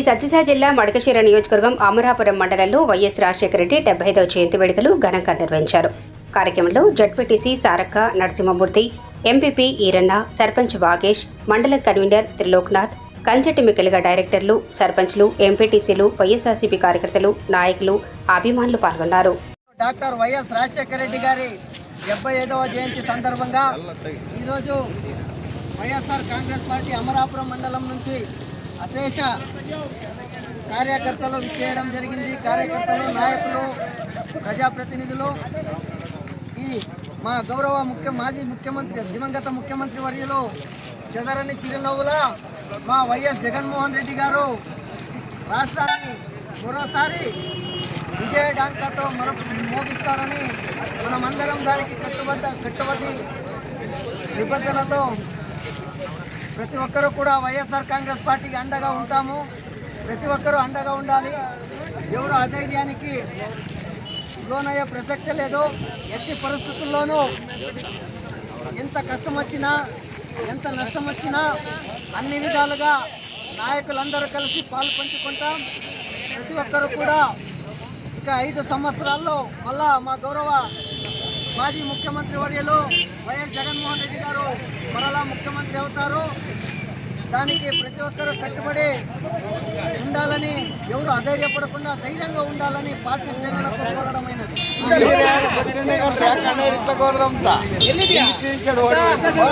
శ్రీ సత్యసాయి జిల్లా మడకశిర నియోజకవర్గం అమరాపురం మండలంలో వైఎస్ రాజశేఖర రెడ్డి డెబ్బై ఐదవ జయంతి వేడుకలు ఘనంగా నిర్వహించారు. కార్యక్రమంలో జడ్పీటీసీ సారక్క నరసింహమూర్తి ఎంపీపీ ఈరన్న సర్పంచ్ వాగేష్ మండల కన్వీనర్ త్రిలోక్నాథ్ కంచెట్టి మిక్కలుగా డైరెక్టర్లు సర్పంచ్లు ఎంపీటీసీలు వైఎస్ఆర్సీపీ కార్యకర్తలు నాయకులు అభిమానులు పాల్గొన్నారు. డాక్టర్ వైఎస్ రాజశేఖర రెడ్డి గారి డెబ్బై ఐదవ జయంతి సందర్భంగా ఈరోజు వైఎస్ఆర్ కాంగ్రెస్ పార్టీ అమరాపురం మండలం నుంచి అశేష కార్యకర్తలు చేయడం జరిగింది. కార్యకర్తలు నాయకులు ప్రజాప్రతినిధులు. ఈ మా గౌరవ ముఖ్య మాజీ ముఖ్యమంత్రి దివంగత ముఖ్యమంత్రి వర్యులు చెదరని చిరునవ్వుల మా వైఎస్ జగన్మోహన్ రెడ్డి గారు రాష్ట్రాన్ని మరోసారి విజయ డాంకాతో మరో మోగిస్తారని మనమందరం దానికి కట్టుబడ్డ కట్టుబడి నిబంధనతో ప్రతి ఒక్కరూ కూడా వైఎస్ఆర్ కాంగ్రెస్ పార్టీకి అండగా ఉంటాము. ప్రతి ఒక్కరూ అండగా ఉండాలి. ఎవరు అధైర్యానికి లోనయ్యే ప్రసక్తే లేదు. ఎట్టి పరిస్థితుల్లోనూ ఎంత కష్టం వచ్చినా ఎంత నష్టం వచ్చినా అన్ని విధాలుగా నాయకులందరూ కలిసి పాలు పంచుకుంటాం. ప్రతి ఒక్కరు కూడా ఇక ఐదు సంవత్సరాల్లో మళ్ళా మా గౌరవ మాజీ ముఖ్యమంత్రి వర్యులు వైఎస్ జగన్మోహన్ రెడ్డి గారు మరలా ముఖ్యమంత్రి అవుతారు. దానికి ప్రతి ఒక్కరూ కట్టుబడి ఉండాలని ఎవరు అధైర్యపడకుండా ధైర్యంగా ఉండాలని పార్టీ శ్రేణులకు కోరడమైనది ఇంకా